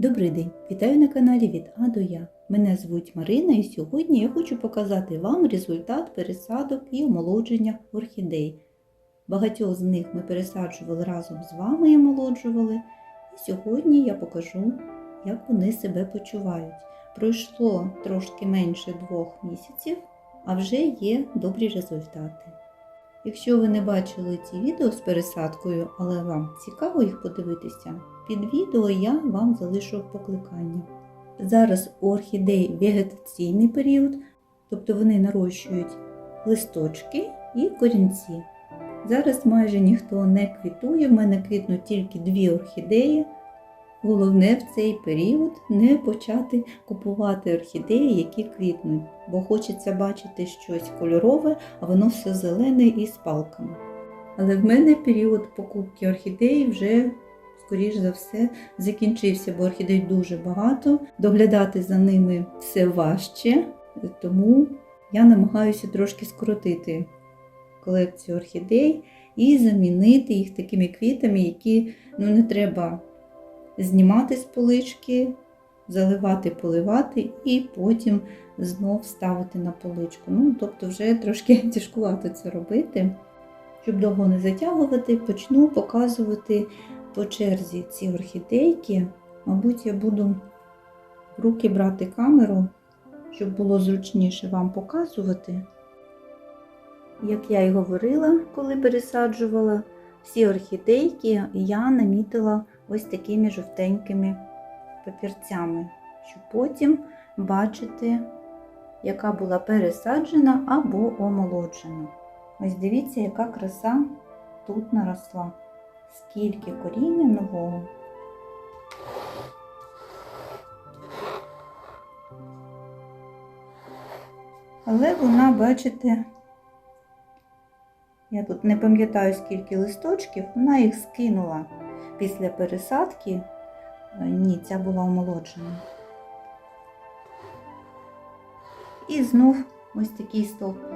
Добрий день! Вітаю на каналі від А до Я. Мене звуть Марина і сьогодні я хочу показати вам результат пересадок і омолодження орхідей. Багатьох з них ми пересаджували разом з вами і омолоджували. І сьогодні я покажу, як вони себе почувають. Пройшло трошки менше двох місяців, а вже є добрі результати. Якщо ви не бачили ці відео з пересадкою, але вам цікаво їх подивитися, під відео я вам залишу покликання. Зараз у орхідей вегетаційний період, тобто вони нарощують листочки і корінці. Зараз майже ніхто не квітує, в мене квітнуть тільки дві орхідеї. Головне в цей період не почати купувати орхідеї, які квітнуть, бо хочеться бачити щось кольорове, а воно все зелене і з палками. Але в мене період покупки орхідеї вже, скоріш за все, закінчився, бо орхідей дуже багато. Доглядати за ними все важче, тому я намагаюся трошки скоротити колекцію орхідей і замінити їх такими квітами, які ну, не треба знімати з полички, заливати, поливати і потім знов ставити на поличку. Ну, тобто, вже трошки тяжкувато це робити. Щоб довго не затягувати, почну показувати по черзі ці орхідейки. Мабуть, я буду в руки брати камеру, щоб було зручніше вам показувати. Як я й говорила, коли пересаджувала, всі орхідейки я намітила ось такими жовтенькими папірцями, щоб потім бачити, яка була пересаджена або омолоджена. Ось дивіться, яка краса тут наросла. Скільки коріння нового. Але вона, бачите, я тут не пам'ятаю, скільки листочків, вона їх скинула після пересадки. Е, Ні, ця була омолоджена. І знов ось такий стовпик.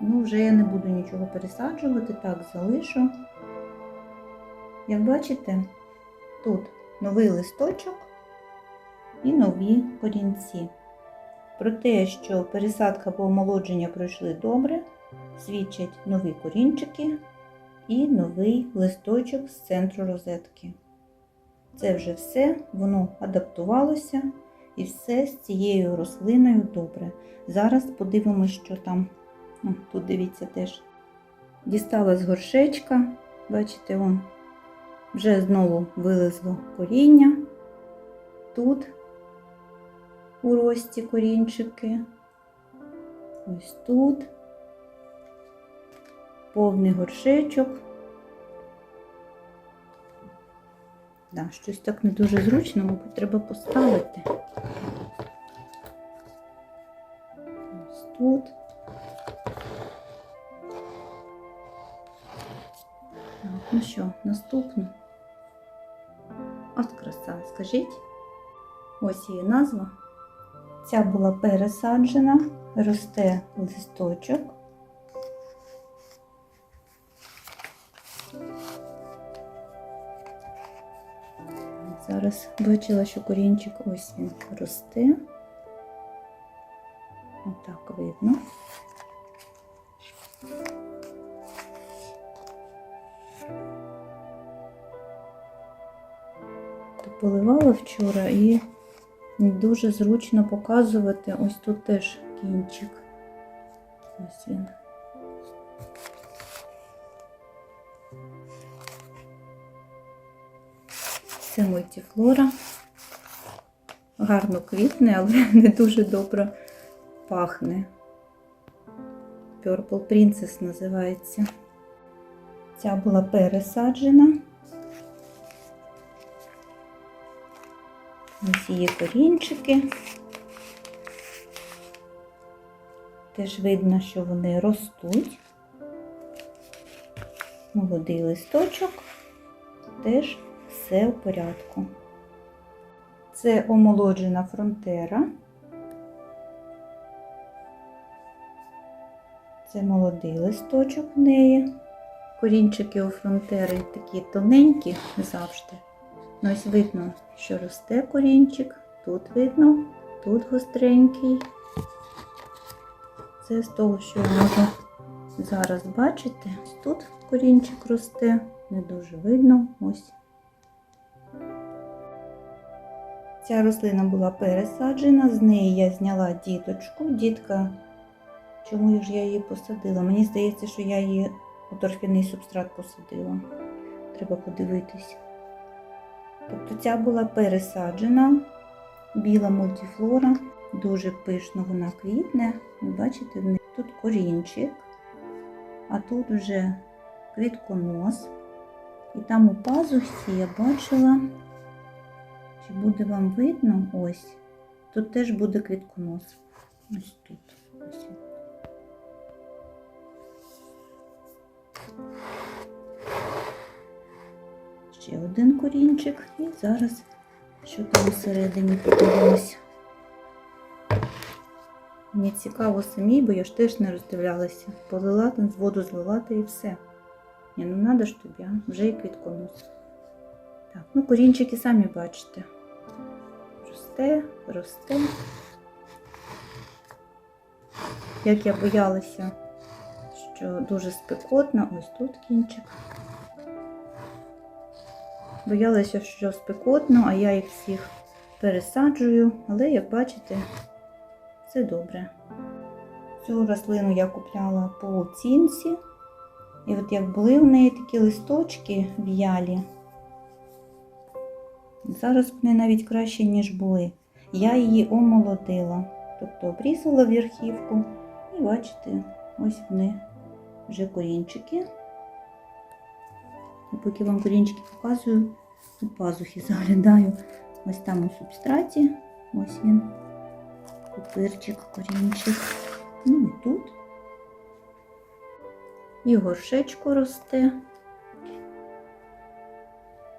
Ну, вже я не буду нічого пересаджувати, так залишу. Як бачите, тут новий листочок і нові корінці. Про те, що пересадка або омолодження пройшли добре, свідчать нові корінчики і новий листочок з центру розетки. Це вже все, воно адаптувалося і все з цією рослиною добре. Зараз подивимося, що там. О, тут дивіться теж. Дістала з горшечка, бачите, вон, вже знову вилезло коріння. Тут у рості корінчики. Ось тут. Повний горшечок. Да, щось так не дуже зручно, мабуть, треба поставити. Ось тут. Так, ну що, наступну. От краса, скажіть. Ось її назва. Ця була пересаджена, росте листочок. Зараз бачила, що корінчик ось він росте. Отак видно. Поливала вчора і дуже зручно показувати. Ось тут теж кінчик. Ось він. Це мультифлора. Гарно квітне, але не дуже добре пахне. Purple Princess називається. Ця була пересаджена. Ось її корінчики. Теж видно, що вони ростуть. Молодий листочок, теж все в порядку. Це омолоджена фронтера. Це молодий листочок в неї. Корінчики у фронтери такі тоненькі завжди. Ну, ось видно, що росте корінчик, тут видно, тут гостренький. Це з того, що можу зараз бачити. Тут корінчик росте, не дуже видно. Ось. Ця рослина була пересаджена, з неї я зняла діточку. Дітка, чому ж я її посадила? Мені здається, що я її у торфяний субстрат посадила. Треба подивитись. Тобто ця була пересаджена, біла мультифлора, дуже пишно вона квітне. Ви бачите, тут корінчик, а тут вже квітконос. І там у пазухі я бачила, чи буде вам видно, ось, тут теж буде квітконос. Ось тут. Ось. Ще один корінчик. І зараз, що там всередині подивимось. Мені цікаво самій, бо я ж теж не роздивлялася. Полила, з воду злила та і все. Ні, ну надо ж тобі, а? вже і квітконос. Так, ну корінчики самі бачите. Росте, росте. Як я боялася, що дуже спекотно, ось тут кінчик. Боялася, що спекотно, а я їх всіх пересаджую, але як бачите, все добре. Цю рослину я купляла по оцінці. І от як були в неї такі листочки в'ялі, зараз вони навіть краще, ніж були. Я її омолодила, тобто обрізала верхівку, і бачите, ось вони вже корінчики. І поки вам корінчики показую, у пазухи заглядаю. Ось там у субстраті, ось він, пупирчик, корінчик. Ну і тут. І горшечко росте.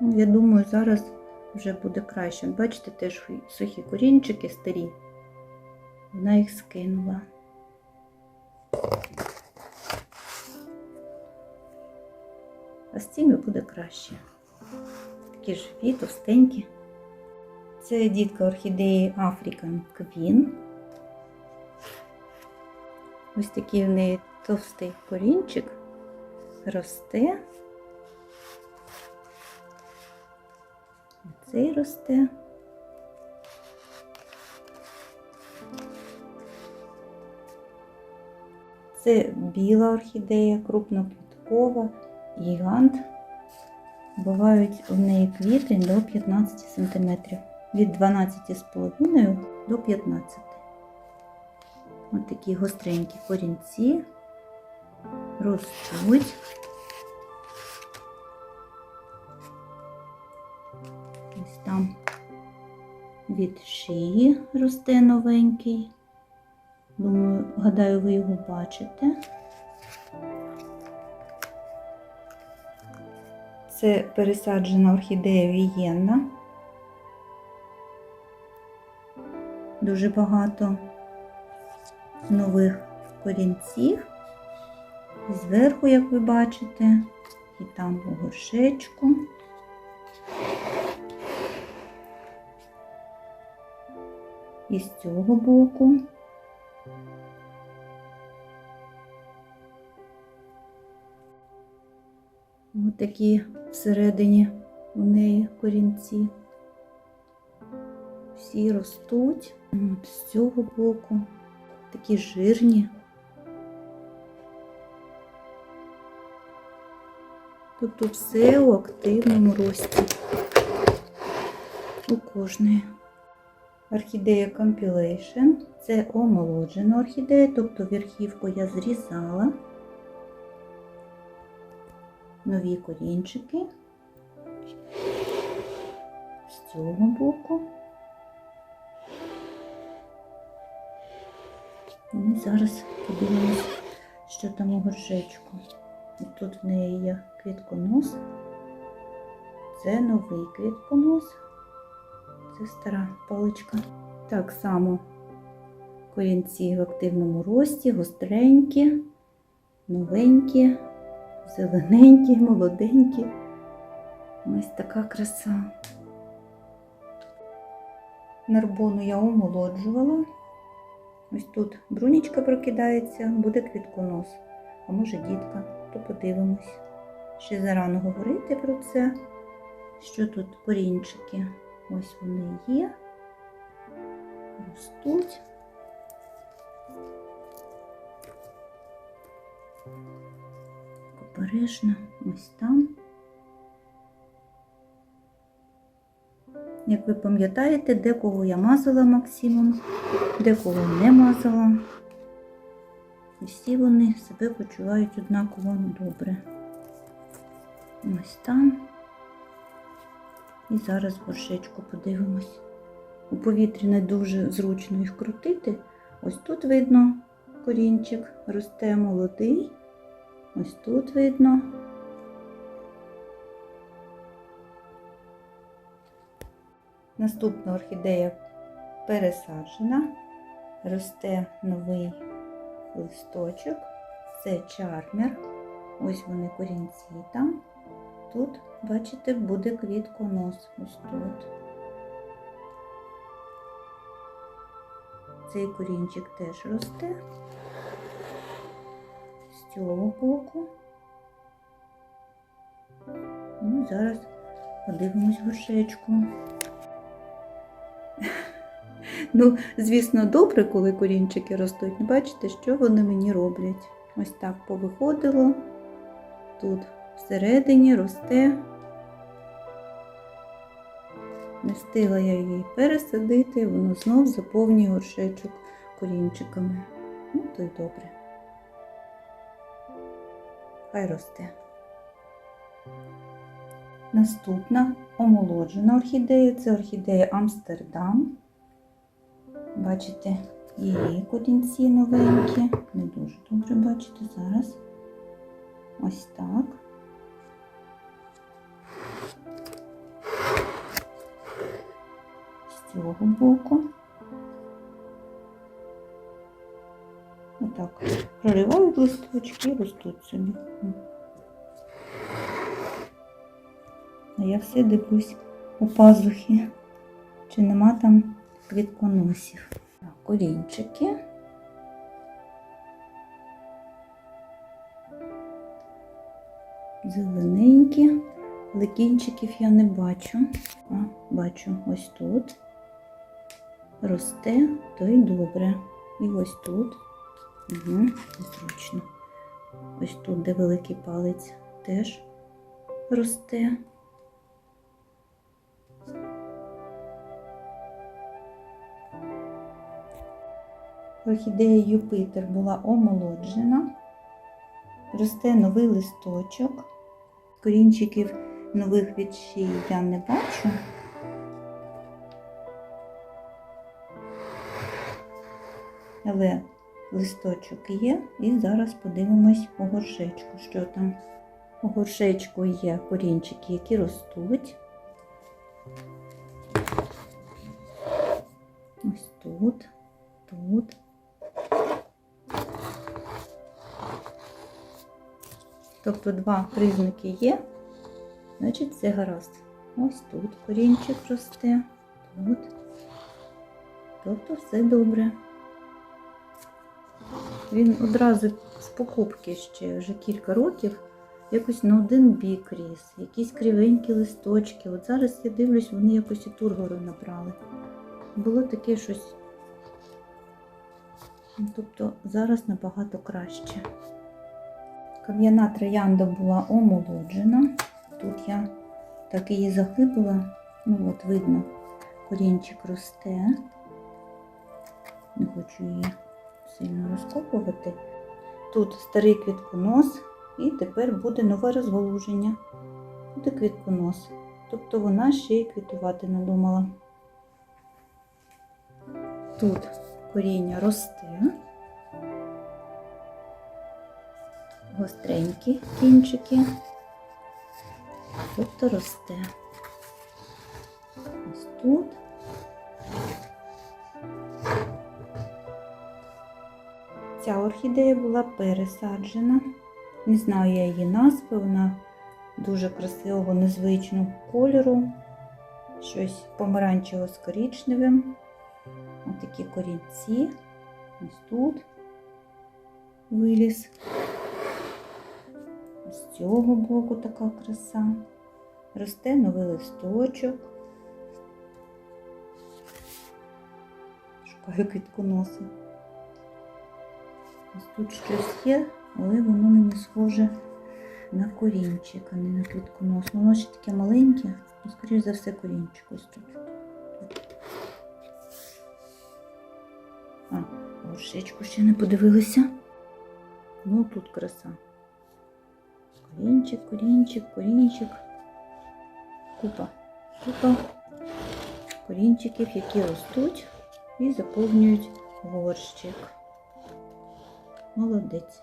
Ну, Я думаю, зараз вже буде краще. Бачите, теж сухі корінчики старі. Вона їх скинула. А з цими буде краще. Такі живі, товстенькі. Це дітка орхідеї African Queen. Ось такий в неї товстий корінчик росте. Цей росте. Це біла орхідея, крупноквіткова, гігант. Бувають у неї квітень до 15 см. Від 12,5 до 15 Ось такі гостренькі корінці ростуть. Від шиї росте новенький. Думаю, гадаю, ви його бачите. Це пересаджена орхідея Вієнна. Дуже багато нових корінців. Зверху, як ви бачите, і там у горшечку. І з цього боку. Ось такі всередині у неї корінці. Всі ростуть. От з цього боку. Такі жирні. Тобто все у активному рості. У кожної. Орхідея Compilation. Це омолоджена орхідея, тобто верхівку я зрізала. Нові корінчики. З цього боку. Ми зараз подивимось, що там у горшечку. Тут в неї є квітконос. Це новий квітконос. Це стара паличка. Так само корінці в активному рості, гостренькі, новенькі, зелененькі, молоденькі. Ось така краса. нарбону я омолоджувала. Ось тут брунічка прокидається, буде квітконос, а може дітка, то подивимось. Ще зарано говорити про це. Що тут корінчики? Ось вони є, ростуть. Обережно ось там. Як ви пам'ятаєте, декого я мазала Максимом, декого не мазала. І всі вони себе почувають однаково добре. Ось там. І зараз горшечку подивимось. У повітрі не дуже зручно їх крутити. Ось тут видно корінчик, росте молодий. Ось тут видно. Наступна орхідея пересаджена, росте новий листочок. Це чармер. Ось вони корінці там. Тут, бачите, буде квітконос. Ось тут. Цей корінчик теж росте. З цього боку. Ну, зараз подивимось горшечку. Ну, звісно, добре, коли корінчики ростуть. Бачите, що вони мені роблять. Ось так повиходило. Тут всередині росте. Не встигла я її пересадити, воно знов заповнює горшечок корінчиками. Ну, то й добре. Хай росте. Наступна омолоджена орхідея це орхідея Амстердам. Бачите, її корінці новенькі. Не дуже добре бачите зараз. Ось так. Цього боку. Отак. Проривають листочки і ростуть собі. А я все дивлюсь у пазухи, чи нема там квітконосів. Корінчики. Зелененькі, але кінчиків я не бачу. А, бачу ось тут. Росте, то й добре. І ось тут. Угу, незручно. Ось тут, де великий палець, теж росте. Орхідея Юпитер була омолоджена, росте новий листочок. Корінчиків нових від шиї я не бачу. Але листочок є, і зараз подивимось у горшечку, що там. У горшечку є корінчики, які ростуть. Ось тут, тут. Тобто два признаки є, значить це гаразд. Ось тут корінчик росте, тут. Тобто все добре. Він одразу з покупки ще вже кілька років якось на один бік ріс, якісь кривенькі листочки. От зараз я дивлюсь, вони якось і тургору набрали. Було таке щось. Тобто зараз набагато краще. Кам'яна троянда була омолоджена. Тут я так її заглибила. Ну от видно, корінчик росте. Не хочу її сильно розкопувати. Тут старий квітконос, і тепер буде нове розголуження. Буде квітконос. Тобто вона ще й квітувати надумала. Тут коріння росте. Гостренькі кінчики. Тобто росте. Ось тут. Ця орхідея була пересаджена. Не знаю я її назви, вона дуже красивого, незвичного кольору. щось помаранчево з коричневим. Ось такі корінці. Ось тут виліз. З цього боку така краса. Росте новий листочок. Шукаю квітку квітконоси. Ось тут щось є, але воно мені схоже на корінчик, а не на квітконос. Ну, Воно ще таке маленьке, ну, скоріш за все, корінчик ось тут. А, горшечку ще не подивилися. Ну, тут краса. Корінчик, корінчик, корінчик. Купа. Купа корінчиків, які ростуть і заповнюють горщик. Молодець.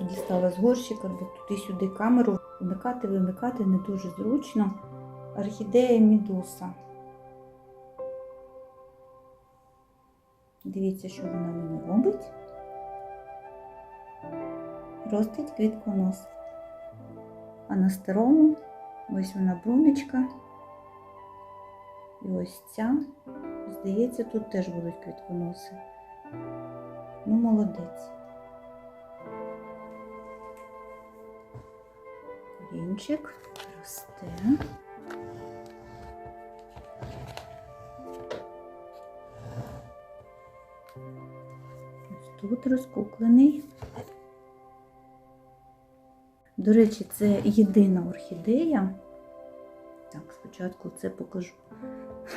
Дістала з горщика, бо туди-сюди камеру вмикати, вимикати не дуже зручно. Орхідея Мідуса. Дивіться, що вона мені робить. Ростить квітконос. А на старому ось вона брунечка. І ось ця. Здається, тут теж будуть квітконоси. Ну, молодець. Корінчик росте. Ось тут розкуклений. До речі, це єдина орхідея. Так, спочатку це покажу.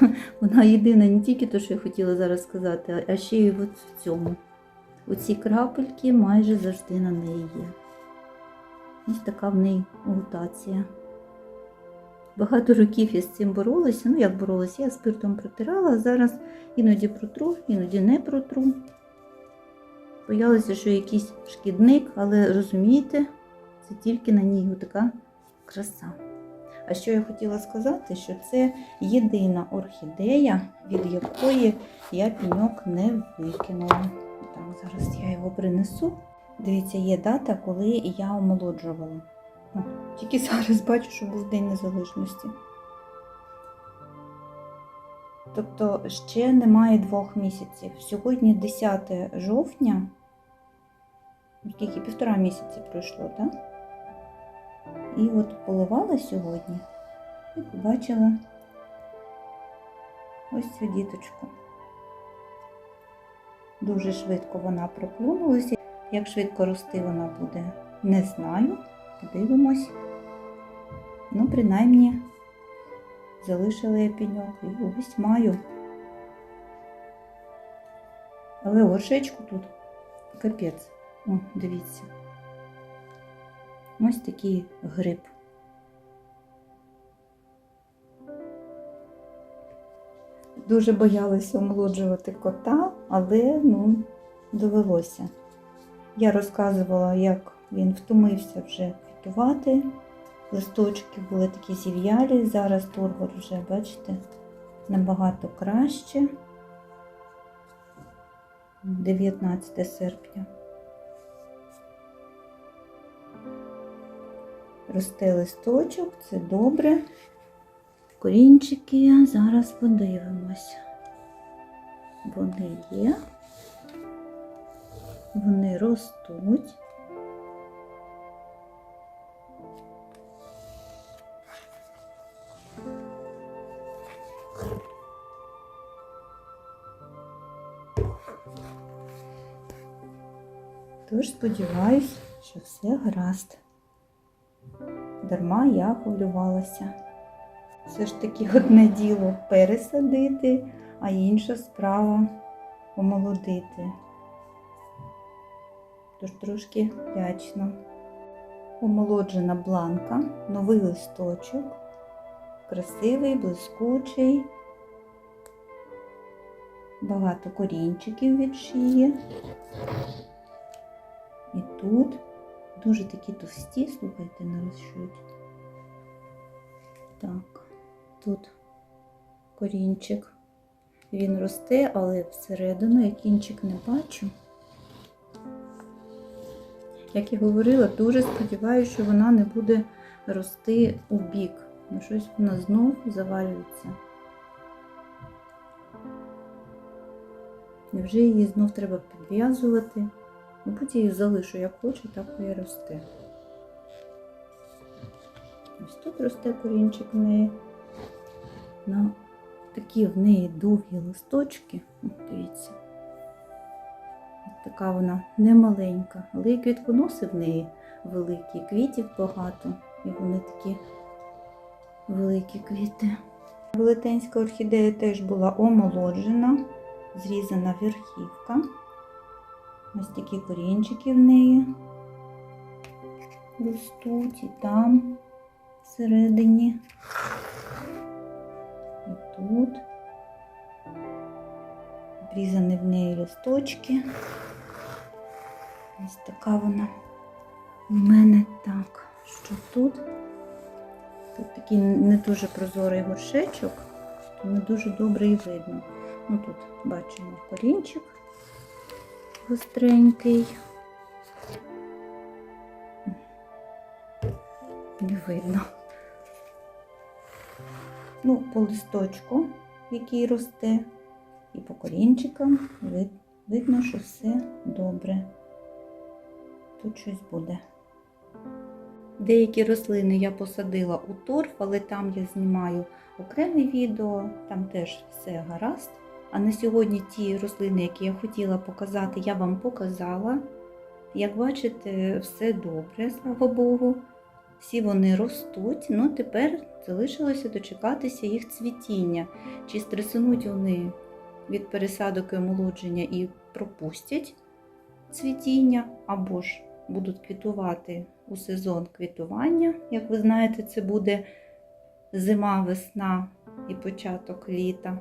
Вона єдина не тільки те, що я хотіла зараз сказати, а ще й от в цьому. Оці крапельки майже завжди на неї є. Ось така в неї мутація. Багато років я з цим боролася. Ну, як боролася, я спиртом протирала, а зараз іноді протру, іноді не протру. Боялася, що якийсь шкідник, але розумієте, це тільки на ній така краса. А що я хотіла сказати, що це єдина орхідея, від якої я піньок не викинула. Так, зараз я його принесу. Дивіться, є дата, коли я омолоджувала. О, тільки зараз бачу, що був День Незалежності. Тобто ще немає двох місяців. Сьогодні 10 жовтня, скільки півтора місяці пройшло, так? І от поливала сьогодні і побачила ось цю діточку. Дуже швидко вона проклюнулася. Як швидко рости вона буде, не знаю. Подивимось. Ну, принаймні, залишила я пеньок і ось маю. Але горшечку тут капець. О, дивіться. Ось такий гриб. Дуже боялася омолоджувати кота, але ну, довелося. Я розказувала, як він втомився вже квітувати. Листочки були такі зів'ялі, зараз турбор вже, бачите, набагато краще. 19 серпня. Росте листочок, це добре. Корінчики, зараз подивимось. Вони є, вони ростуть. Тож сподіваюсь, що все гаразд. Дарма я хвилювалася. Все ж таки одне діло пересадити, а інша справа омолодити. Тож трошки лячно. Омолоджена бланка, новий листочок, красивий, блискучий, багато корінчиків від шиї. І тут дуже такі товсті, слухайте, нарощують. Так, тут корінчик. Він росте, але всередину я кінчик не бачу. Як я говорила, дуже сподіваюся, що вона не буде рости у бік. Ну щось вона знов завалюється. Невже її знов треба підв'язувати? Мабуть, я її залишу як хочу, так і росте. Ось тут росте корінчик в неї. На такі в неї довгі листочки. Дивіться. Така вона немаленька, але і квітконоси в неї великі, квітів багато. І вони такі великі квіти. Велетенська орхідея теж була омолоджена, зрізана верхівка. Ось такі корінчики в неї ростуть і там всередині. Тут. Обрізані в неї листочки. Ось така вона у мене так. Що тут? Тут такий не дуже прозорий горшечок, не дуже добре і видно. Ну тут бачимо корінчик гостренький. Не видно. Ну, по листочку, який росте, і по корінчикам вид- видно, що все добре. Тут щось буде. Деякі рослини я посадила у торф, але там я знімаю окреме відео, там теж все гаразд. А на сьогодні ті рослини, які я хотіла показати, я вам показала. Як бачите, все добре, слава Богу. Всі вони ростуть, ну тепер залишилося дочекатися їх цвітіння. Чи стресунуть вони від пересадок і омолодження і пропустять цвітіння, або ж будуть квітувати у сезон квітування. Як ви знаєте, це буде зима, весна і початок літа.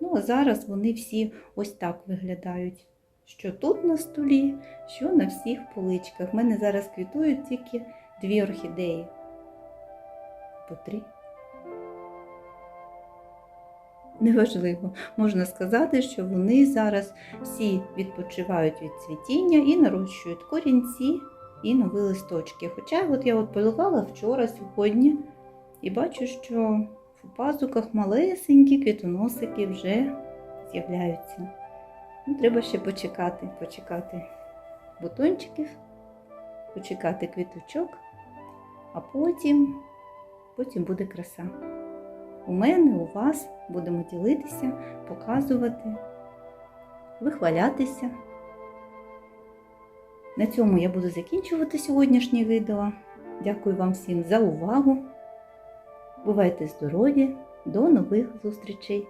Ну, а зараз вони всі ось так виглядають. Що тут на столі, що на всіх поличках. У мене зараз квітують тільки дві орхідеї. По три. Неважливо, можна сказати, що вони зараз всі відпочивають від цвітіння і нарощують корінці і нові листочки. Хоча от я от поливала вчора, сьогодні, і бачу, що в пазуках малесенькі квітоносики вже з'являються. Ну, треба ще почекати, почекати бутончиків, почекати квіточок, а потім, потім буде краса. У мене, у вас будемо ділитися, показувати, вихвалятися. На цьому я буду закінчувати сьогоднішнє відео. Дякую вам всім за увагу. Бувайте здорові! До нових зустрічей!